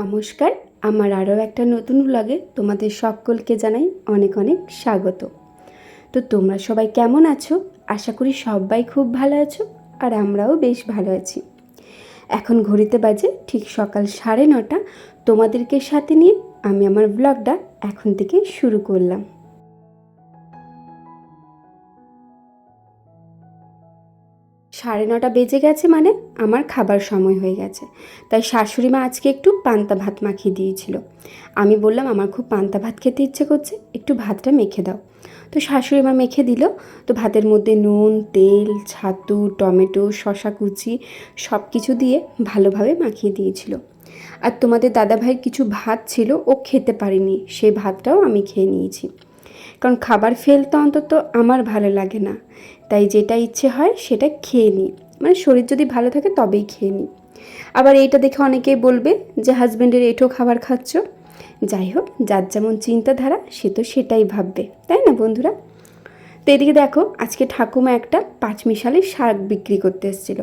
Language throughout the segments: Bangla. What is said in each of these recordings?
নমস্কার, আমার আরও একটা নতুন ব্লগে তোমাদের সকলকে জানাই অনেক অনেক স্বাগত। তো তোমরা সবাই কেমন আছো? আশা করি সবাই খুব ভালো আছো আর আমরাও বেশ ভালো আছি। এখন ঘড়িতে বাজে ঠিক সকাল সাড়ে নটা। তোমাদেরকে সাথে নিয়ে আমি আমার ব্লগটা এখন থেকে শুরু করলাম। সাড়ে নটা বেজে গেছে মানে আমার খাবার সময় হয়ে গেছে। তাই শাশুড়ি মা আজকে একটু পান্তা ভাত মাখিয়ে দিয়েছিল। আমি বললাম, আমার খুব পান্তা ভাত খেতে ইচ্ছে করছে, একটু ভাতটা মেখে দাও। তো শাশুড়ি মা মেখে দিল। তো ভাতের মধ্যে নুন, তেল, ছাতু, টমেটো শশা কুচি সব কিছু দিয়ে ভালোভাবে মাখিয়ে দিয়েছিল। আর তোমাদের দাদাভাইয়ের কিছু ভাত ছিল, ও খেতে পারেনি সেই ভাতটাও আমি খেয়ে নিয়েছি। কারণ খাবার ফেলতে অন্তত আমার ভালো লাগে না। তাই যেটা ইচ্ছে হয় সেটা খেয়ে নিই। মানে শরীর যদি ভালো থাকে তবেই খেয়ে নিই। আবার এইটা দেখে অনেকেই বলবে যে হাজব্যান্ডের এঁঠো খাবার খাচ্ছ? যাই হোক, যার যেমন চিন্তাধারা, সে তো সেটাই ভাববে। তাই না বন্ধুরা? তো এদিকে দেখো, আজকে ঠাকুমা একটা পাঁচ পাঁচমিশালি শাক বিক্রি করতে এসেছিল।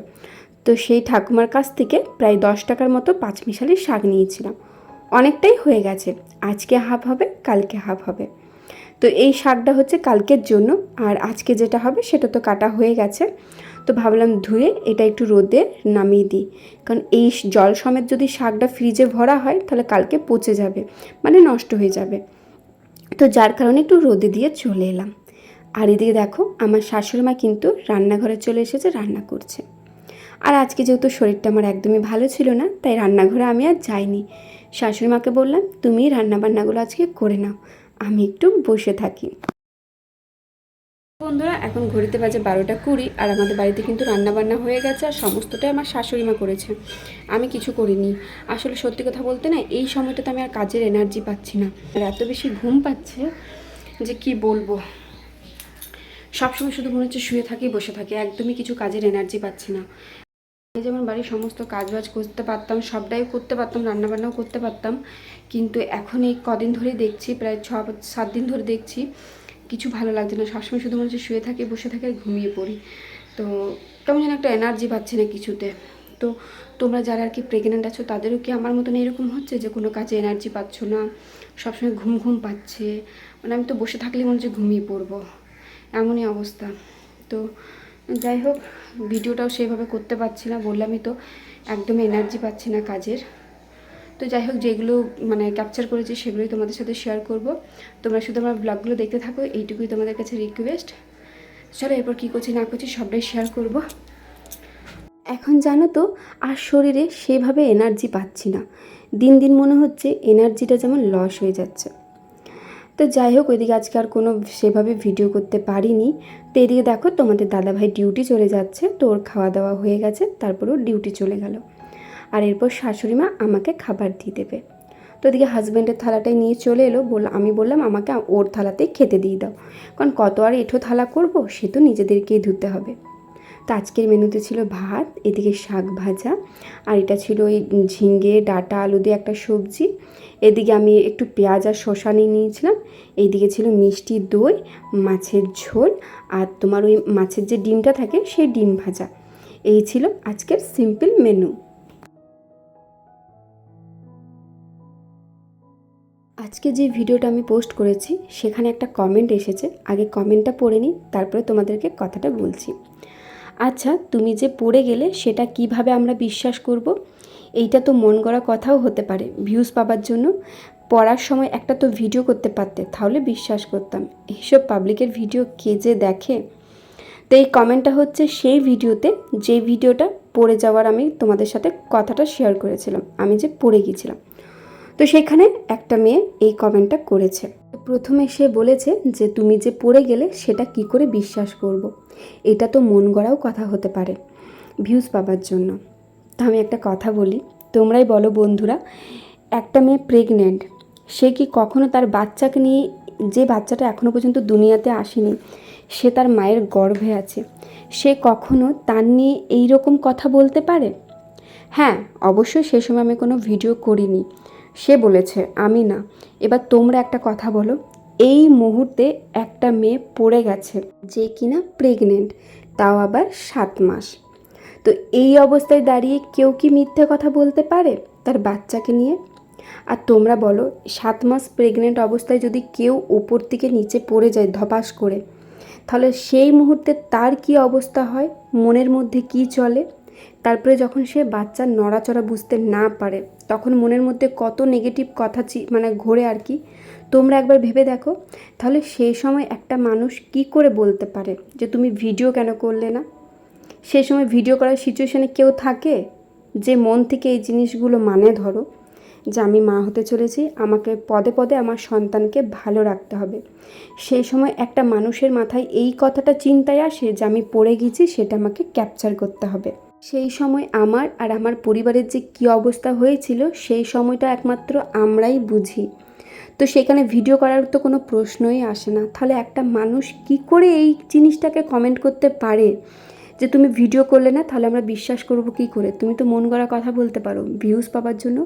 তো সেই ঠাকুমার কাছ থেকে প্রায় দশ টাকার মতো পাঁচ পাঁচমিশালি শাক নিয়েছিলাম। অনেকটাই হয়ে গেছে। আজকে হাফ হবে, কালকে হাফ হবে। তো এই শাকটা হচ্ছে কালকের জন্য, আর আজকে যেটা হবে সেটা তো কাটা হয়ে গেছে। তো ভাবলাম ধুয়ে এটা একটু রোদে নামিয়ে দিই। কারণ এই জল সমেত যদি শাকটা ফ্রিজে ভরা হয়, তাহলে কালকে পচে যাবে মানে নষ্ট হয়ে যাবে। তো যার কারণে একটু রোদে দিয়ে চলে এলাম। আর এদিকে দেখো, আমার শাশুড়ি মা কিন্তু রান্নাঘরে চলে এসেছে, রান্না করছে। আর আজকে যেহেতু শরীরটা আমার একদমই ভালো ছিল না, তাই রান্নাঘরে আমি আর যাইনি। শাশুড়ি মাকে বললাম, তুমি রান্নাবান্নাগুলো আজকে করে নাও। আমি একটু বসে থাকি। বন্ধুরা, এখন ঘড়িতে বাজে বারোটা কুড়ি আর আমাদের বাড়িতে কিন্তু রান্নাবান্না হয়ে গেছে আর সমস্তটাই আমার শাশুড়ি মা করেছে। আমি কিছু করিনি। আসলে সত্যি কথা বলতে না, এই সময়টাতে আমি আর কাজের এনার্জি পাচ্ছি না। আর এত বেশি ঘুম পাচ্ছে যে কি বলব? সবসময় শুধু মনে হচ্ছে শুয়ে থাকি, বসে থাকি, একদমই কিছু কাজের এনার্জি পাচ্ছি না। আমি যেমন বাড়ির সমস্ত কাজ বাজ করতে পারতাম, সবটাই করতে পারতাম, রান্নাবান্নাও করতে পারতাম। কিন্তু এখন এই কদিন ধরেই দেখছি, প্রায় ছ, সাত দিন ধরে দেখছি, কিছু ভালো লাগছে না। সবসময় শুধু মনে হচ্ছে শুয়ে থাকি, বসে থাকি আর ঘুমিয়ে পড়ি। তো কেমন যেন একটা এনার্জি পাচ্ছি না কিছুতে। তো তোমরা যারা আর কি প্রেগনেন্ট আছো, তাদেরও কি আমার মতন এরকম হচ্ছে যে কোনো কাজে এনার্জি পাচ্ছ না? সবসময় ঘুম ঘুম পাচ্ছে। মানে আমি তো বসে থাকলেই মনে হচ্ছে ঘুমিয়ে পড়ব। এমনই অবস্থা। তো যাই হোক ভিডিওটাও সেভাবে করতে পারছি না, বললামই তো একদম এনার্জি পাচ্ছি না কাজের। তো যাই হোক যেগুলো মানে ক্যাপচার করেছি সেগুলোই তোমাদের সাথে শেয়ার করব। তোমরা শুধু আমার ব্লগগুলো দেখতে থাকো, এইটুকুই তোমাদের কাছে রিকোয়েস্ট চলো, এরপর কী করছি, না করছি, সবটাই শেয়ার করব। এখন জানো তো, আর শরীরে সেভাবে এনার্জি পাচ্ছি না। দিন দিন মনে হচ্ছে এনার্জিটা যেমন লস হয়ে যাচ্ছে। তো যাই হোক, ওইদিকে আজকে আর কোনো সেভাবে ভিডিও করতে পারিনি। তো এদিকে দেখো, তোমাদের দাদাভাই ডিউটি চলে যাচ্ছে, তো ওর খাওয়া দাওয়া হয়ে গেছে তারপর ওর ডিউটি চলে গেল। আর এরপর শাশুড়ি মা আমাকে খাবার দিয়ে দেবে। তো ওদিকে হাজব্যান্ডের থালাটাই নিয়ে চলে এলো, বল, আমি বললাম, আমাকে ওর থালাতেই খেতে দিয়ে দাও। কারণ কত আর এঁঠো থালা করব, সে তো নিজেদেরকেই ধুতে হবে। তো আজকের মেনুতে ছিল ভাত, এদিকে শাক ভাজা, আর এটা ছিল ওই ঝিঙ্গে ডাটা, আলু দিয়ে একটা সবজি। এদিকে আমি একটু পেঁয়াজ আর শসা নিয়ে নিয়েছিলাম, এইদিকে ছিল মিষ্টি দই, মাছের ঝোল, আর তোমার ওই মাছের যে ডিমটা থাকে সেই ডিম ভাজা। এই ছিল আজকের সিম্পল মেনু। আজকে যে ভিডিওটা আমি পোস্ট করেছি, সেখানে একটা কমেন্ট এসেছে, আগে কমেন্টটা পড়ে নিই, তারপরে তোমাদেরকে কথাটা বলছি। আচ্ছা তুমি যে পড়ে গেলে সেটা কীভাবে আমরা বিশ্বাস করব? এইটা তো মন গড়া কথাও হতে পারে। ভিউজ পাবার জন্য পড়ার সময় একটা তো ভিডিও করতে পারতে, তাহলে বিশ্বাস করতাম। এইসব পাবলিকের ভিডিও কে যে দেখে? তো এই কমেন্টটা হচ্ছে সেই ভিডিওতে যে ভিডিওটা পড়ে যাওয়ার আমি তোমাদের সাথে কথাটা শেয়ার করেছিলাম। আমি যে পড়ে গিয়েছিলাম তো সেখানে একটা মেয়ে এই কমেন্টটা করেছে। প্রথমে সে বলেছে যে, তুমি যে পড়ে গেলে সেটা কি করে বিশ্বাস করব। এটা তো মন গড়াও কথা হতে পারে ভিউজ পাবার জন্য। তো আমি একটা কথা বলি, তোমরাই বলো বন্ধুরা, একটা মেয়ে প্রেগনেন্ট সে কি কখনো তার বাচ্চাকে নিয়ে, যে বাচ্চাটা এখনও পর্যন্ত দুনিয়াতে আসেনি, সে তার মায়ের গর্ভে আছে, সে কখনো তার নিয়ে এই রকম কথা বলতে পারে? হ্যাঁ অবশ্যই সে সময় আমি কোনো ভিডিও করিনি। সে বলেছে, আমি না। এবার তোমরা একটা কথা বলো, এই মুহূর্তে একটা মেয়ে পড়ে গেছে, যে কিনা প্রেগনেন্ট তাও আবার সাত মাস। তো এই অবস্থায় দাঁড়িয়ে কেউ কি মিথ্যে কথা বলতে পারে তার বাচ্চাকে নিয়ে? আর তোমরা বলো, সাত মাস প্রেগনেন্ট অবস্থায় যদি কেউ ওপর থেকে নিচে পড়ে যায় ধপাস করে, তাহলে সেই মুহূর্তে তার কি অবস্থা হয়? মনের মধ্যে কি চলে? তারপরে যখন সে বাচ্চার নড়াচড়া বুঝতে না পারে, তখন মনের মধ্যে কত নেগেটিভ কথা মানে ঘোরে আর কি। তোমরা একবার ভেবে দেখো, তাহলে সেই সময় একটা মানুষ কি করে বলতে পারে যে তুমি ভিডিও কেন করলে না? সেই সময় ভিডিও করার সিচুয়েশানে কেউ থাকে যে মন থেকে এই জিনিসগুলো মানে ধরো যে আমি মা হতে চলেছি, আমাকে পদে পদে আমার সন্তানকে ভালো রাখতে হবে। সেই সময় একটা মানুষের মাথায় এই কথাটা চিন্তায় আসে যে আমি পড়ে গেছি, সেটা আমাকে ক্যাপচার করতে হবে। সেই সময় আমার আর আমার পরিবারের যে কী অবস্থা হয়েছিল, সেই সময়টা একমাত্র আমরাই বুঝি। তো সেখানে ভিডিও করার তো কোনো প্রশ্নই আসে না। তাহলে একটা মানুষ কি করে এই জিনিসটাকে কমেন্ট করতে পারে? যে তুমি ভিডিও করলে না, তাহলে আমরা বিশ্বাস করব কি করে? তুমি তো মন গড়া কথা বলতে পারো ভিউজ পাওয়ার জন্য।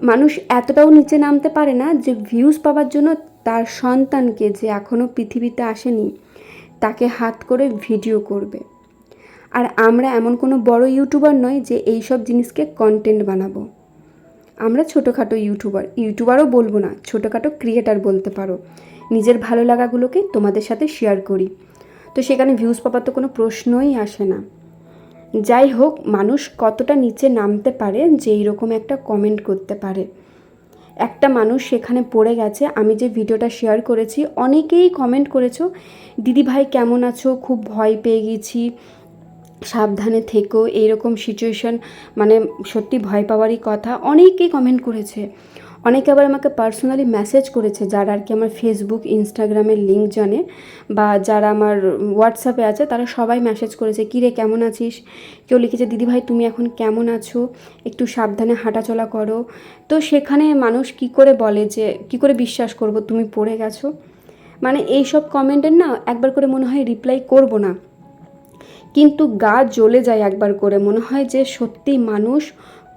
মানুষ এতটাও নিচে নামতে পারে না যে ভিউজ পাওয়ার জন্য তার সন্তানকে যে এখনও পৃথিবীতে আসেনি, তাকে হাত করে ভিডিও করবে। আর আমরা এমন কোনো বড় ইউটিউবার নয় যে এই সব জিনিসকে কন্টেন্ট বানাবো। আমরা ছোটোখাটো ইউটিউবার, ইউটিউবারও বলব না, ছোটোখাটো ক্রিয়েটার বলতে পারো। নিজের ভালো লাগাগুলোকে তোমাদের সাথে শেয়ার করি। তো সেখানে ভিউজ পাবার তো কোনো প্রশ্নই আসে না। যাই হোক, মানুষ কতটা নিচে নামতে পারে যে এইরকম একটা কমেন্ট করতে পারে। একটা মানুষ সেখানে পড়ে গেছে, আমি যে ভিডিওটা শেয়ার করেছি, অনেকেই কমেন্ট করেছ, দিদি ভাই কেমন আছো? খুব ভয় পেয়ে গেছি সাবধানে থেকো, এইরকম সিচুয়েশন মানে সত্যি ভয় পাওয়ারই কথা। অনেকেই কমেন্ট করেছে। অনেকে আবার আমাকে পার্সোনালি মেসেজ করেছে, যারা আর কি আমার ফেসবুক ইনস্টাগ্রামের লিঙ্ক জানে, বা যারা আমার হোয়াটসঅ্যাপে আছে, তারা সবাই মেসেজ করেছে কী রে কেমন আছিস? কেউ লিখেছে দিদিভাই তুমি এখন কেমন আছো? একটু সাবধানে হাঁটাচলা করো। তো সেখানে মানুষ কি করে বলে যে, কি করে বিশ্বাস করব, তুমি পড়ে গেছো? মানে এই সব কমেন্টের না, একবার করে মনে হয় রিপ্লাই করব না। কিন্তু গা জ্বলে যায় একবার করে। মনে হয় যে সত্যি মানুষ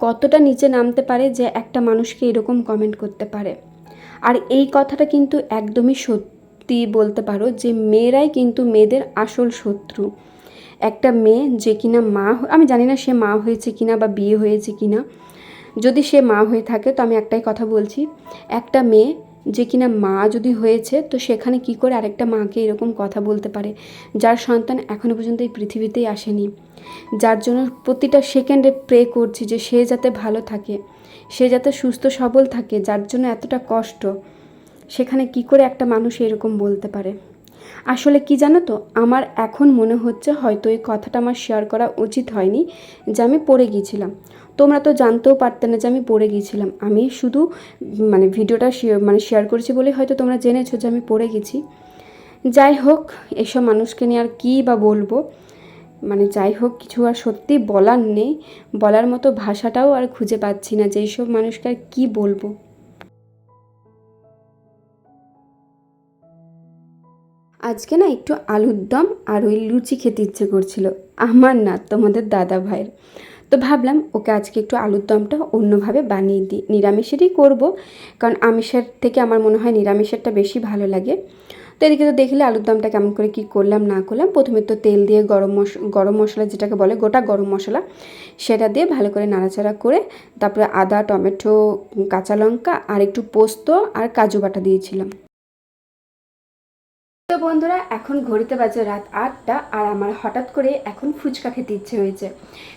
কতটা নিচে নামতে পারে যে একটা মানুষকে এরকম কমেন্ট করতে পারে। আর এই কথাটা কিন্তু একদমই সত্যি বলতে পারো যে মেয়েরাই কিন্তু মেয়েদের আসল শত্রু। একটা মেয়ে যে কিনা মা আমি জানি না সে মা হয়েছে কিনা বা বিয়ে হয়েছে কিনা। যদি সে মা হয়ে থাকে তো আমি একটাই কথা বলছি, একটা মেয়ে যে কিনা মা যদি হয়েছে, তো সেখানে কি করে আরেকটা মাকে এরকম কথা বলতে পারে? যার সন্তান এখনও পর্যন্ত এই পৃথিবীতেই আসেনি। যার জন্য প্রতিটা সেকেন্ডে প্রে করছি যে সে যাতে ভালো থাকে, সে যাতে সুস্থ সবল থাকে, যার জন্য এতটা কষ্ট। সেখানে কি করে একটা মানুষ এরকম বলতে পারে? আসলে কি জানো তো, আমার এখন মনে হচ্ছে হয়তো এই কথাটা আমার শেয়ার করা উচিত হয়নি, যে আমি পড়ে গিয়েছিলাম। তোমরা তো জানতেও পারতে না যে আমি পড়ে গিয়েছিলাম। আমি শুধু মানে ভিডিওটা মানে শেয়ার করেছি বলে হয়তো তোমরা জেনেছো যে আমি পড়ে গেছি। যাই হোক, এসব মানুষকে নিয়ে আর কী বা বলব? মানে যাই হোক, কিছু আর সত্যি বলার নেই। বলার মতো ভাষাটাও আর খুঁজে পাচ্ছি না যে এইসব মানুষকে আর কী বলব। আজকে না একটু আলুর দম আর ওই লুচি খেতে ইচ্ছে করছিল। আমার না, তোমাদের দাদা ভাইয়ের। তো ভাবলাম ওকে আজকে একটু আলুর দমটা অন্যভাবে বানিয়ে দিই। নিরামিষেরই করব, কারণ আমিষের থেকে আমার মনে হয় নিরামিষেরটা বেশি ভালো লাগে। তো এদিকে তো দেখলে আলুর দমটা কেমন করে কি করলাম, না করলাম। প্রথমে তো তেল দিয়ে গরম মশ, গরম মশলা যেটাকে বলে গোটা গরম মশলা, সেটা দিয়ে ভালো করে নাড়াচাড়া করে তারপরে আদা, টমেটো, কাঁচা লঙ্কা আর একটু পোস্ত আর কাজু বাটা দিয়েছিলাম। তো বন্ধুরা, এখন ঘড়িতে বাজে রাত আটটা আর আমার হঠাৎ করে এখন ফুচকা খেতে ইচ্ছে হয়েছে।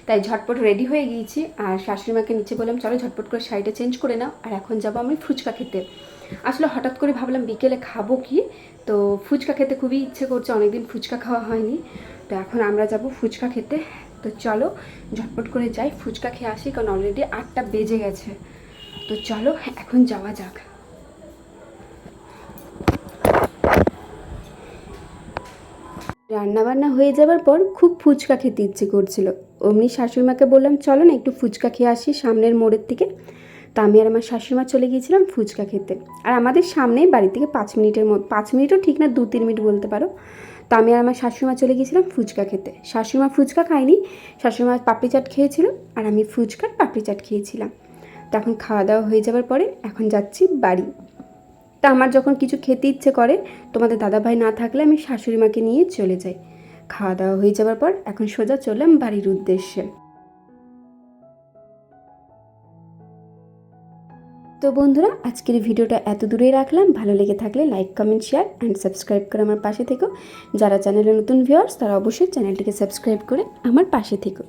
তাই ঝটপট রেডি হয়ে গিয়েছি আর শাশুড়িমাকে নিচে বললাম, চলো ঝটপট করে শাড়িটা চেঞ্জ করে নাও আর এখন যাব আমি ফুচকা খেতে। আসলে হঠাৎ করে ভাবলাম বিকেলে খাব কি? তো ফুচকা খেতে খুবই ইচ্ছে করছে, অনেকদিন ফুচকা খাওয়া হয়নি। তো এখন আমরা যাব ফুচকা খেতে। তো চলো ঝটপট করে যাই, ফুচকা খেয়ে আসি কারণ অলরেডি আটটা বেজে গেছে। তো চলো এখন যাওয়া যাক। রান্নাবান্না হয়ে যাবার পর খুব ফুচকা খেতে ইচ্ছে করছিল। অমনি শাশুড়িমাকে বললাম, চলো না একটু ফুচকা খেয়ে আসি সামনের মোড়ের থেকে তা আমি আর আমার শাশুড়িমা চলে গিয়েছিলাম ফুচকা খেতে। আর আমাদের সামনেই বাড়ি থেকে পাঁচ মিনিটের মধ্যে পাঁচ মিনিটও ঠিক না, দু তিন মিনিট বলতে পারো। তা আমি আর আমার শাশুড়িমা চলে গিয়েছিলাম ফুচকা খেতে। শাশুড়িমা ফুচকা খায়নি, শাশুড়িমা পাপড়ি চাট খেয়েছিল আর আমি ফুচকার পাপড়ি চাট খেয়েছিলাম। তখন খাওয়া দাওয়া হয়ে যাওয়ার পরে এখন যাচ্ছি বাড়ি। তা আমার যখন কিছু খেতে ইচ্ছে করে, তোমাদের দাদাভাই না থাকলে আমি শাশুড়ি মাকে নিয়ে চলে যাই। খাওয়া দাওয়া হয়ে যাওয়ার পর এখন সোজা চললাম বাড়ির উদ্দেশ্যে। তো বন্ধুরা, আজকের ভিডিওটা এত দূরেই রাখলাম। ভালো লেগে থাকলে like comment share and subscribe করে আমার পাশে থেকো। যারা চ্যানেলে নতুন ভিউয়ার্স তারা অবশ্যই চ্যানেলটিকে সাবস্ক্রাইব করে আমার পাশে থেকো।